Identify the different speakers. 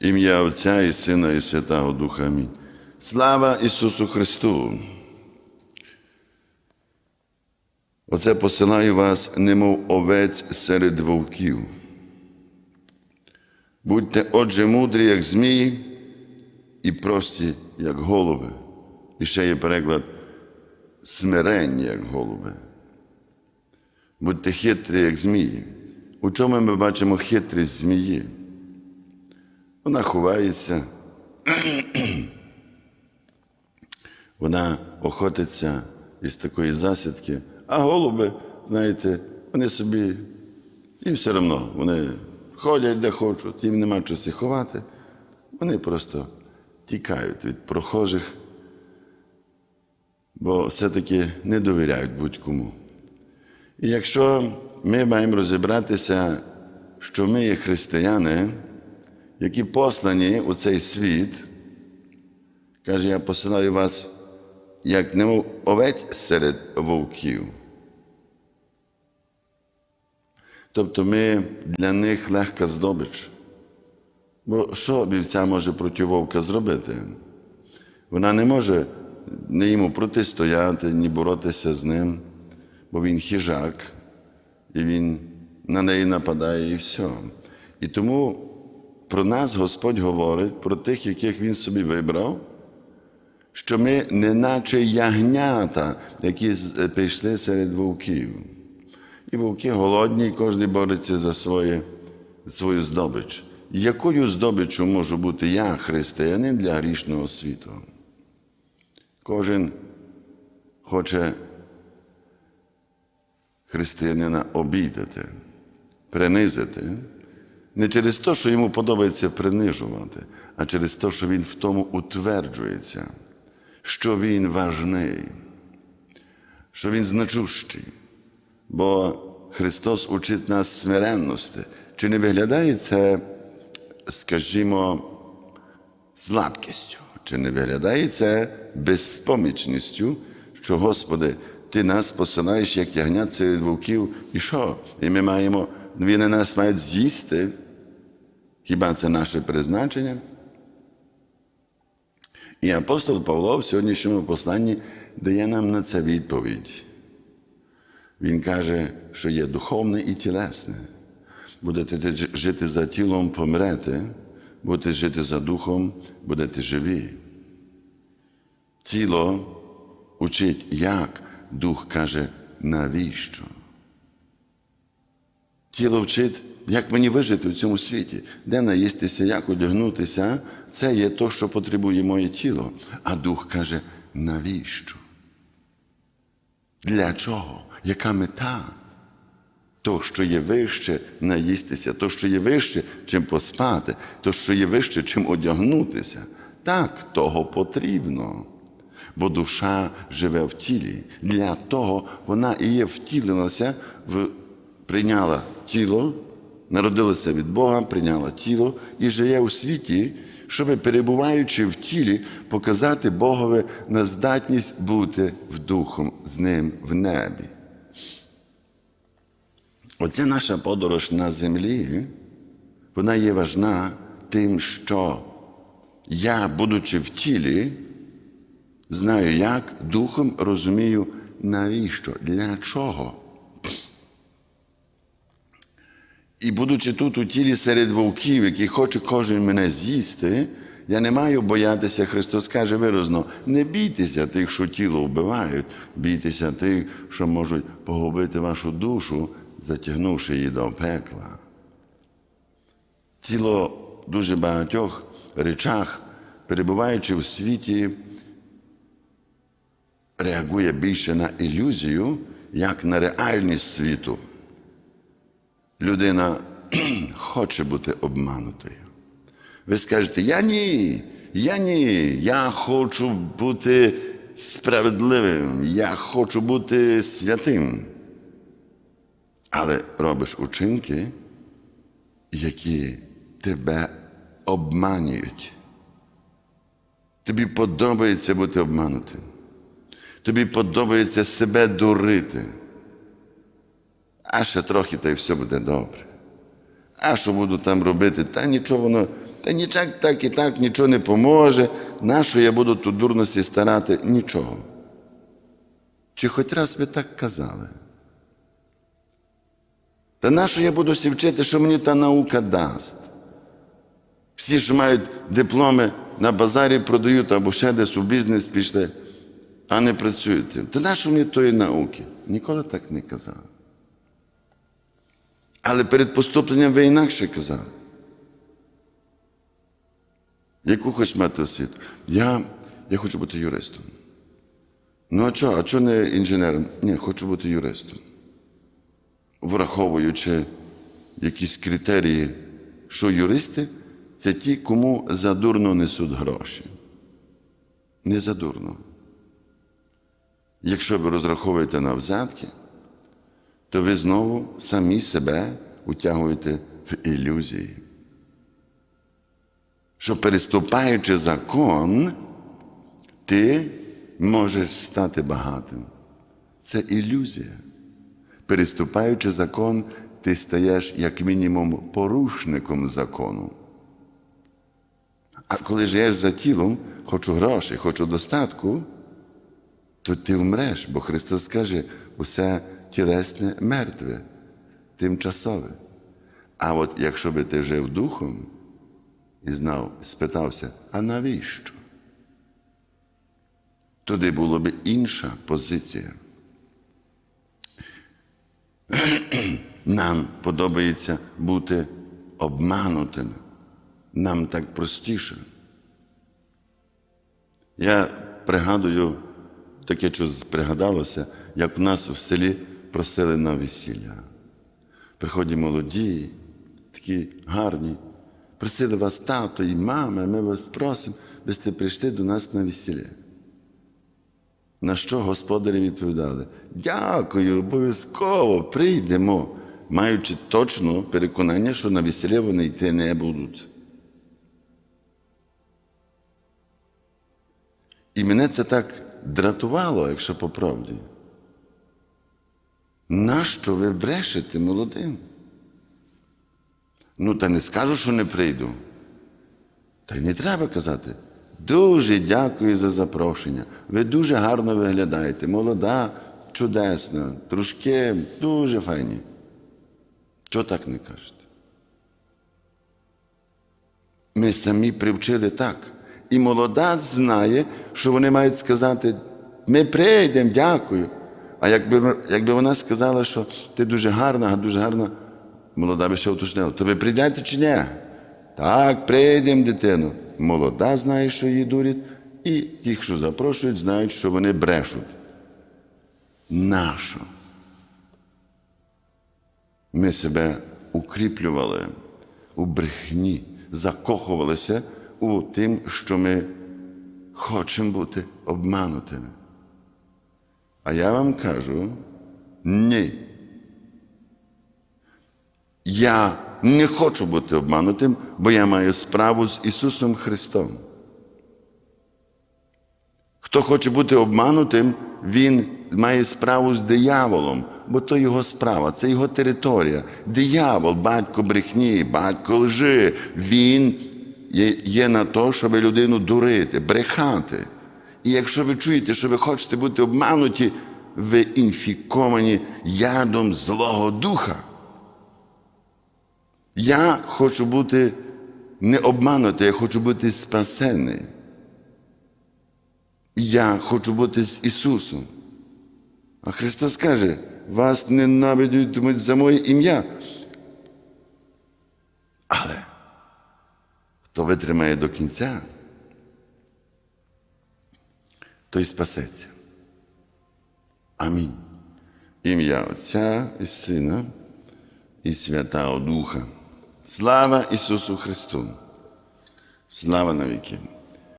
Speaker 1: Ім'я Отця і Сина, і Святого Духа. Амінь. Слава Ісусу Христу! Оце посилаю вас, немов овець серед вовків. Будьте, отже, мудрі, як змії, і прості, як голуби. І ще є переклад смиренні, як голуби. Будьте хитрі, як змії. У чому ми бачимо хитрість змії? Вона ховається, вона охотиться із такої засідки, а голуби, знаєте, вони собі, їм все одно, вони ходять де хочуть, їм нема часу ховати, вони просто тікають від прохожих, бо все-таки не довіряють будь-кому. І якщо ми маємо розібратися, що ми є християни, які послані у цей світ, каже, я посилаю вас, як немов овець серед вовків. Тобто ми для них легка здобич. Бо що вівця може проти вовка зробити? Вона не може не йому протистояти, ні боротися з ним, бо він хижак, і він на неї нападає і все. І тому про нас Господь говорить, про тих, яких Він собі вибрав, що ми не наче ягнята, які прийшли серед вовків. І вовки голодні, і кожен бореться за своє, свою здобич. Якою здобиччю можу бути я, християнин, для грішного світу? Кожен хоче християнина обідати, принизити. Не через те, що йому подобається принижувати, а через те, що він в тому утверджується, що він важний, що він значущий. Бо Христос учить нас смиренності. Чи не виглядає це, скажімо, слабкістю? Чи не виглядає це безпомічністю, що, Господи, Ти нас посилаєш як ягнят серед вовків, і що? І ми маємо, вони нас мають з'їсти. Хіба це наше призначення? І апостол Павло в сьогоднішньому посланні дає нам на це відповідь. Він каже, що є духовне і тілесне. Будете жити за тілом, помрете, будете жити за духом, будете живі. Тіло учить як, дух каже, навіщо? Тіло вчить, як мені вижити в цьому світі, де наїстися, як одягнутися, це є то, що потребує моє тіло. А дух каже, навіщо? Для чого? Яка мета? То, що є вище, наїстися, то, що є вище, чим поспати, то, що є вище, чим одягнутися. Так, того потрібно. Бо душа живе в тілі. Для того вона і є втіленася, в... прийняла тіло, народилася від Бога, прийняла тіло і живе у світі, щоб, перебуваючи в тілі, показати Богові на здатність бути в духом з ним в небі. Оця наша подорож на землі, вона є важна тим, що я, будучи в тілі, знаю, як духом розумію, навіщо, для чого. І будучи тут у тілі серед вовків, які хоче кожен мене з'їсти, я не маю боятися, Христос каже виразно, не бійтеся тих, що тіло вбивають, бійтеся тих, що можуть погубити вашу душу, затягнувши її до пекла. Тіло дуже багатьох речах, перебуваючи в світі, реагує більше на ілюзію, як на реальність світу. Людина хоче бути обманутою. Ви скажете, я ні, я ні, я хочу бути справедливим, я хочу бути святим. Але робиш учинки, які тебе обманюють. Тобі подобається бути обманутим. Тобі подобається себе дурити. А ще трохи, та й все буде добре. А що буду там робити? Та нічого воно, Та нічого так і так нічого не поможе. Нащо я буду тут дурності старати? Нічого. Чи хоч раз ви так казали? Та нащо я буду всі вчити, що мені та наука дасть? Всі, що мають дипломи на базарі, продають або ще десь у бізнес пішли, а не працюють. Та нащо мені тої науки? Ніколи так не казав. Але перед поступленням ви інакше казали. Яку хоч мати освіту? Я, я хочу бути юристом. Ну а чого? А чого не інженером? Ні, хочу бути юристом. Враховуючи якісь критерії, що юристи це ті, кому задурно несуть гроші. Не задурно. Якщо ви розраховуєте на взятки, то ви знову самі себе утягуєте в ілюзії. Що переступаючи закон, ти можеш стати багатим. Це ілюзія. Переступаючи закон, ти стаєш як мінімум порушником закону. А коли живеш за тілом, хочу грошей, хочу достатку, то ти вмреш, бо Христос каже, усе тілесне мертве, тимчасове. А от якщо би ти жив духом і знав, спитався, а навіщо? Туди була б інша позиція. Нам подобається бути обманутим. Нам так простіше. Я пригадую, таке щось пригадалося, як у нас в селі просили на весілля. Приходять молоді, такі гарні. Просили вас тато і мама, ми вас просимо, ви сте прийшли до нас на весілля. На що господарі відповідали? Дякую, обов'язково прийдемо, маючи точно переконання, що на весілля вони йти не будуть. І мене це так дратувало, якщо по правді. Нащо ви брешете молодим? Ну, та не скажу, що не прийду. Та й не треба казати. Дуже дякую за запрошення. Ви дуже гарно виглядаєте. Молода, чудесна, трошки дуже файні. Чого так не кажете? Ми самі привчили так. І молода знає, що вони мають сказати, ми прийдемо, дякую. А якби, якби вона сказала, що ти дуже гарна, а дуже гарна, молода би ще уточнила, то ви прийдете чи ні? Так, прийдемо, дитину. Молода знає, що її дурять, і ті, що запрошують, знають, що вони брешуть. Нащо? Ми себе укріплювали у брехні, закохувалися у тим, що ми хочемо бути обманутими. А я вам кажу ні. Я не хочу бути обманутим, бо я маю справу з Ісусом Христом. Хто хоче бути обманутим, він має справу з дияволом, бо то його справа, це його територія. Диявол, батько брехні, батько лжи, він є, на то, щоб людину дурити, брехати. І якщо ви чуєте, що ви хочете бути обмануті, ви інфіковані ядом Злого Духа. Я хочу бути не обманутий, я хочу бути спасений. Я хочу бути з Ісусом. А Христос каже, вас ненавидітимуть за моє ім'я. Але хто витримає до кінця, той спасеться. Амінь. Ім'я Отця і Сина і Святого Духа. Слава Ісусу Христу! Слава навіки!